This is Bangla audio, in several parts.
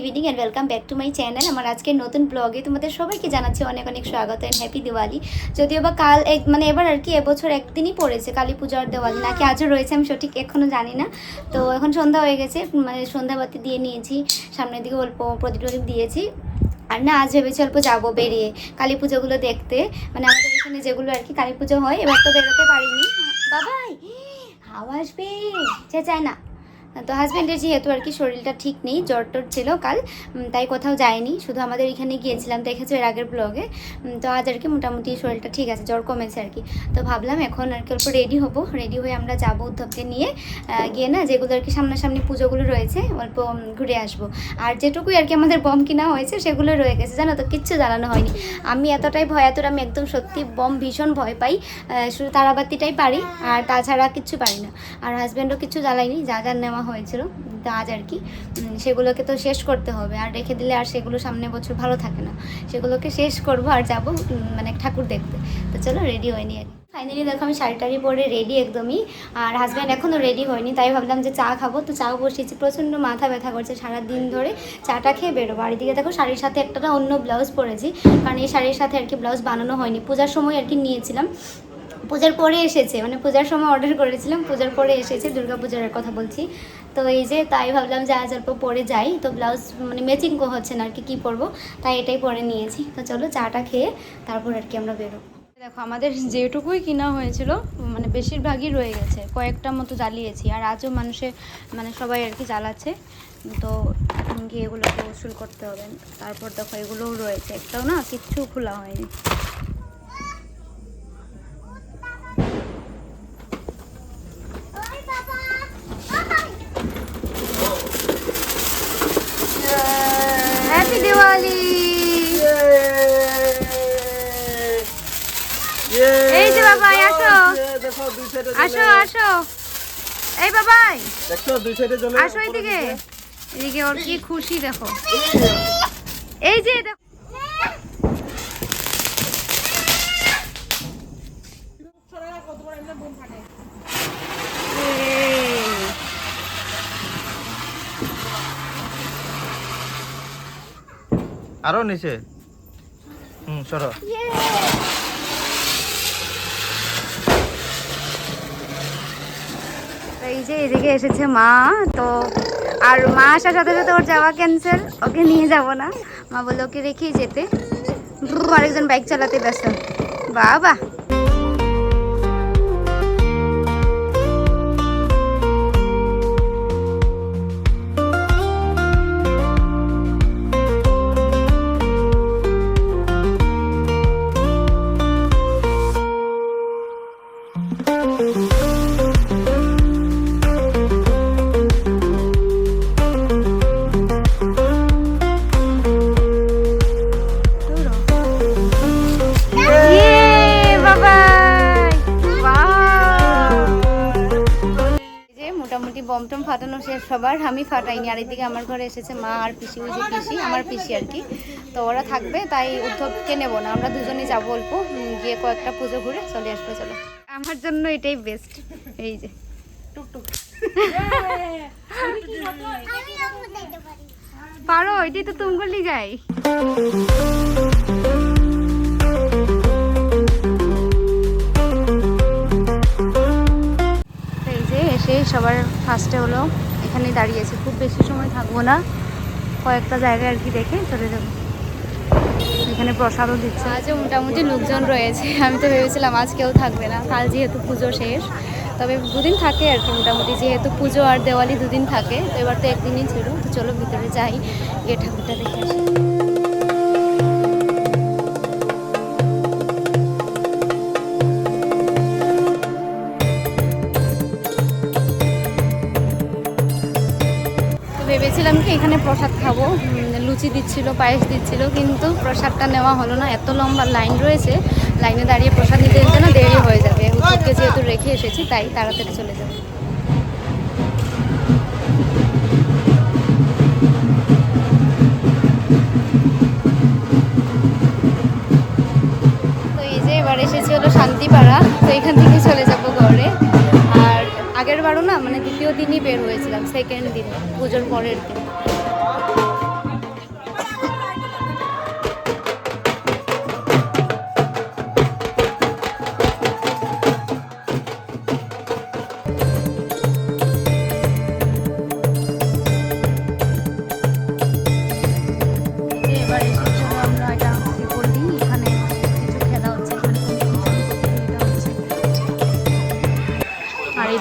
Evening and welcome back to my channel আমার আজকের নতুন ব্লগে তোমাদের সবাইকে জানাচ্ছি অনেক অনেক স্বাগত অ্যান্ড হ্যাপি দিওয়ালি যদিও বা কাল এক মানে এবার আর কি এবছর একদিনই পড়েছে, কালী পূজা আর দেওয়ালি। নাকি আজও রয়েছে আমি সঠিক এখনও জানি না। তো এখন সন্ধ্যা হয়ে গেছে মানে সন্ধ্যাবাতি দিয়ে নিয়েছি, সামনের দিকে অল্প প্রদীপ টদীপ দিয়েছি। আর না, আজ ভেবেছি অল্প যাব বেরিয়ে কালী পুজোগুলো দেখতে। মানে আমাদের এখানে যেগুলো আর কি কালী পুজো হয়, এবার তো বেরোতে পারিনি। বাবাই, হাওয়া আসবে। চেঁচায় না। তো হাজব্যান্ডের যেহেতু আর কি শরীরটা ঠিক নেই জ্বর টর ছিল কাল তাই কোথাও যায়নি। শুধু আমাদের এখানে গিয়েছিলাম, দেখেছ এর আগের ব্লগে তো আজ আর কি মোটামুটি শরীরটা ঠিক আছে, জ্বর কমেছে আর কি। তো ভাবলাম এখন আর কি অল্প রেডি হব। রেডি হয়ে আমরা যাব উদ্ধবকে নিয়ে গিয়ে না যেগুলো আর কি সামনাসামনি পুজোগুলো রয়েছে, অল্প ঘুরে আসব। আর যেটুকুই আর কি আমাদের বম কিনা হয়েছে, সেগুলো রয়ে গেছে, জানো তো, কিচ্ছু জানানো হয়নি। আমি এতটাই ভয়, এতটা আমি একদম সত্যি বম ভীষণ ভয় পাই শুধু তারাবাতিটাই পারি, আর তাছাড়া কিচ্ছু পারি না। আর হাজব্যান্ডও কিছু জ্বালাইনি যা যা নেওয়া হয়েছিল তো আজ আর কি। সেগুলোকে তো শেষ করতে হবে, আর রেখে দিলে আর সেগুলো সামনে বছর ভালো থাকে না। সেগুলোকে শেষ করব আর যাব মানে ঠাকুর দেখতে। তো চলো রেডি হয়নি আর ফাইনালি দেখো, আমি শাড়ি টাড়ি পরে রেডি একদমই, আর হাজব্যান্ড এখনও রেডি হয়নি, তাই ভাবলাম যে চা খাব। তো চাও বসিয়েছি, প্রচণ্ড মাথা ব্যথা করছে সারা দিন ধরে চাটা খেয়ে বেরোবো। আর এদিকে দেখো, শাড়ির সাথে একটা অন্য ব্লাউজ পরেছি, কারণ এই শাড়ির সাথে আর কি ব্লাউজ বানানো হয়নি। পূজার সময় আর কি নিয়েছিলাম। পূজার পরে এসেছে মানে পূজার সময় অর্ডার করেছিলাম, পূজার পরে এসেছে দুর্গা পূজার কথা বলছি। তো এই যে তাই ভাবলাম যে আজ অল্প পরে যাই, তো ব্লাউজ মানে ম্যাচিং হচ্ছে না আর কি, কী পরবো? তাই এটাই পরে নিয়েছি। তো চলো চাটা খেয়ে তারপর আর কি আমরা বেরোবো। দেখো, আমাদের যেটুকুই কিনা হয়েছিল মানে বেশিরভাগই রয়ে গেছে, কয়েকটা মতো জ্বালিয়েছি, আর আজও মানুষে মানে সবাই আর কি জ্বালাচ্ছে। তো এখন গিয়ে এগুলোকে উসুল করতে হবে। তারপর দেখো, এগুলোও রয়েছে, একটাও না, কিচ্ছু খোলা হয়নি হ্যাপি দিওয়ালি এই যে বাবাই, আসো। দেখো দুই সাইডে আসো আসো। এই বাবাই দেখছ দুই সাইডে জ্বলে আসো এদিকে। এদিকে ওর কি খুশি দেখো। এই যে দেখো। আরও নিচে। হুম সরো। এই যে এদিকে এসেছে মা তো আর মা আসার সাথে সাথে ওর যাওয়া ক্যান্সেল ওকে নিয়ে যাব না। মা বলল ওকে রেখেই যেতে। আরেকজন বাইক চালাতে ব্যস্ত। বাবা! ইয়ে, মোটামুটি বম টম ফাটানো শেষ? সবার আমি ফাটাইনি। আর এদিকে আমার ঘরে এসেছে মা আর পিসি ওই যে পিসি আমার পিসি আর কি। তো ওরা থাকবে তাই উদ্ধবকে নেব না। আমরা দুজনেই যাব অল্প গিয়ে কয়েকটা পুজো ঘুরে চলে আসব চলো। আমার জন্য এটাই বেস্ট এই যে। পারো এটাই তো তুমগুলি গাই সবার ফার্স্টে হলো এখানে দাঁড়িয়েছে খুব বেশি সময় থাকব না। কয়েকটা জায়গায় আর কি দেখে চলে যাব। এখানে প্রসাদও দিচ্ছে। আজও মোটামুটি লোকজন রয়েছে। আমি তো ভেবেছিলাম আজ কেউ থাকবে না। কাল যেহেতু পুজো শেষ। তবে দুদিন থাকে আর কি মোটামুটি। যেহেতু পুজো আর দেওয়ালি দুদিন থাকে, তো এবার তো একদিনই ছিল। তো চলো ভিতরে যাই, গিয়ে ঠাকুরটা দেখে আসি। ভেবেছিলাম কি এখানে প্রসাদ খাব। লুচি দিচ্ছিল, পায়েস দিচ্ছিল, কিন্তু প্রসাদটা নেওয়া হলো না। এত লম্বা লাইন রয়েছে, লাইনে দাঁড়িয়ে প্রসাদ নিতে নিতে না দেরি হয়ে যাবে। উত্তরকে যেহেতু রেখে এসেছি, তাই তাড়াতাড়ি চলে যাবে। তো এই যে এসেছি হলো শান্তিপাড়া। তো এখান থেকে চলে যাব ঘরে আগের বারও না মানে দ্বিতীয় দিনই বের হয়েছিলাম সেকেন্ড দিন পুজোর পরের দিন।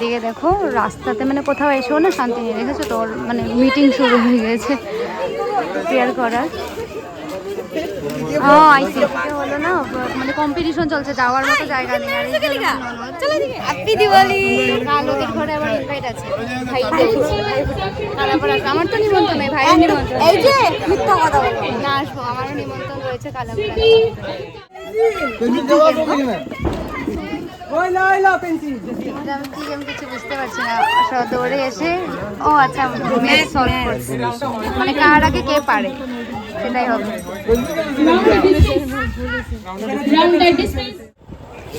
এইদিকে দেখো রাস্তাতে মানে কোথাও এসেও না শান্তি নেই দেখেছ তো মানে মিটিং শুরু হয়ে গেছে। প্রেয়ার করার। হ্যাঁ হলো না? মানে কম্পিটিশন চলছে যাওয়ার মতো জায়গা নেই। আর এই হ্যাপি দিওয়ালি কাল ওদের ঘরে আবার ইনভাইট আছে। আমার তো নিমন্ত্রণ নেই ভাইয়ের নিমন্ত্রণ। এই যে মিথ্যা কথা না আসব। আমারও নিমন্ত্রণ রয়েছে কাল আবার আমি কি আমি কিছু বুঝতে পারছি না। দৌড়ে এসে। ও আচ্ছা ম্যাচ সলভ করছে। মানে কার আগে কে পারে? সেটাই হবে।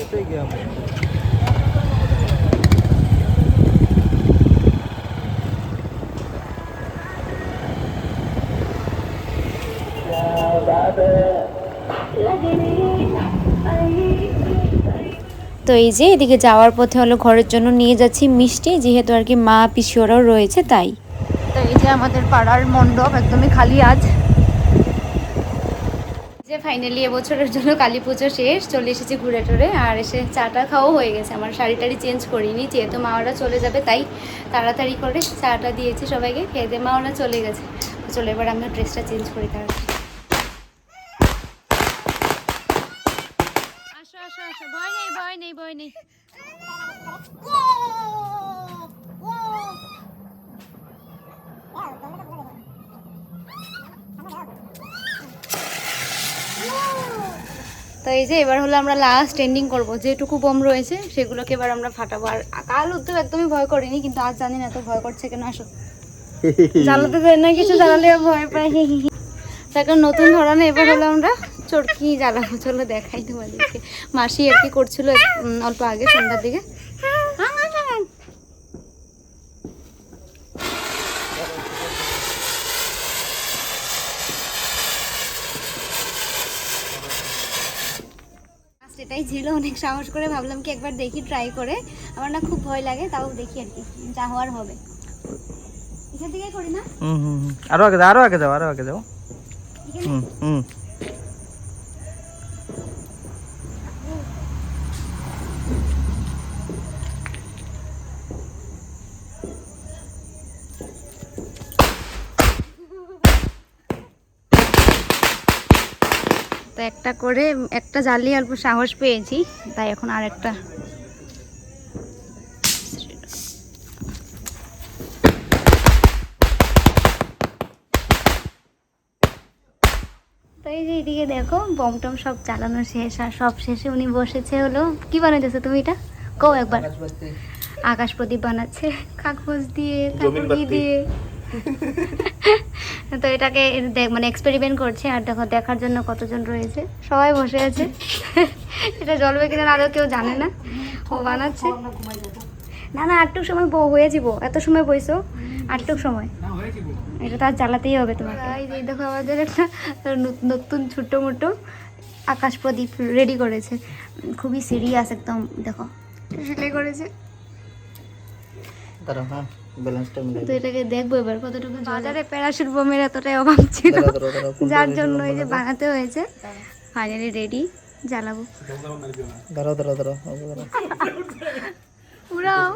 এটাই গেম তো এই যে এদিকে যাওয়ার পথে হলো ঘরের জন্য নিয়ে যাচ্ছি মিষ্টি, যেহেতু আর কি মা পিসিওরাও রয়েছে, তাই। তো এই যে আমাদের পাড়ার মণ্ডপ একদমই খালি আজ। যে ফাইনালি এবছরের জন্য কালী পুজো শেষ, চলে এসেছি ঘুরে টুরে, আর এসে চাটা খাওয়া হয়ে গেছে। আমার শাড়ি টাড়ি চেঞ্জ করিনি, যেহেতু মা ওরা চলে যাবে, তাই তাড়াতাড়ি করে চাটা দিয়েছি সবাইকে, খেয়ে দিয়ে মা ওরা চলে গেছে। চলে এবার আমি ড্রেসটা চেঞ্জ করি তাড়াতাড়ি আসো আসো আসো ভয় নেই ভয় নেই ভয় নেই তো এই যে এবার হলো আমরা লাস্ট এন্ডিং করব। যেটুকু বোম রয়েছে সেগুলোকে এবার আমরা ফাটাবো। আর কাল উত্তর একদমই ভয় করিনি কিন্তু আজ জানি না এত ভয় করছে কেন আসো। জ্বালাতে দেয় না কিছু জ্বালালে ভয় পাই তো একটা নতুন ধরনের এবার হলো আমরা চরকি জ্বালাবো? চলো দেখাই তোমাদেরকে। মাসি আর কি করছিল অল্প আগে সন্ধ্যার দিকে। সেটাই ছিল অনেক সাহস করে ভাবলাম কি একবার দেখি ট্রাই করে। আমার না খুব ভয় লাগে তাও দেখি আর কি যা হওয়ার হবে। এখান থেকে করি না? হুম হুম হুম। আরও আগে যাও আরও আগে যাও আরও আগে যাও। হুম হুম। তো একটা করে একটা জ্বালিয়ে অল্প সাহস পেয়েছি তাই এখন আর একটা তো এই যে এদিকে দেখো বম টম সব চালানো শেষ আর সব শেষে উনি বসেছে হলো। কি বানাইতেছো তুমি এটা? কও একবার। আকাশ প্রদীপ বানাচ্ছে। কাগজ দিয়ে তারপর কি দিয়ে। তো এটাকে দেখ- মানে এক্সপেরিমেন্ট করছে আর দেখো দেখার জন্য কতজন রয়েছে। সবাই বসে আছে। এটা জ্বলবে কিনা আরও কেউ জানে না। ও বানাচ্ছে। না না আটটুক সময় বউ হয়ে যাব। এত সময় বইছো? আটটুক সময়। এটা তো আর জ্বালাতেই হবে তোমাকে। এই দেখো আমাদের একটা ন- নতুন ছোট্ট মোটো আকাশ প্রদীপ রেডি করেছে। খুবই সিরিয়াস একদম দেখো। সেলাই করেছে। দাঁড়াও হ্যাঁ। ব্যালেন্সটা মিলাই তো এটাকে দেখব এবার কতটুকু বাজারে প্যারাশুট বোমের এতটাই অভাব ছিল। যার জন্য এই যে বানাতে হয়েছে ফাইনালি রেডি জ্বালাবো। দাঁড়াও দাঁড়াও আগে দাঁড়াও উড়াও।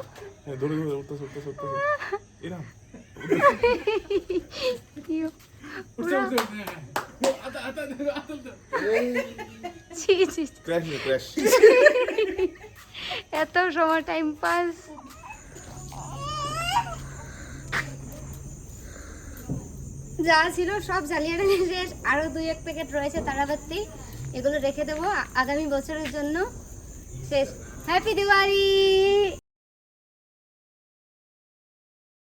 এত সময় টাইম পাস যা ছিল সব জ্বালিয়ে রেখে, শেষ। আরও দুই এক প্যাকেট রয়েছে তারাবাতি এগুলো রেখে দেবো আগামী বছরের জন্য। শেষ। হ্যাপি দিওয়ালি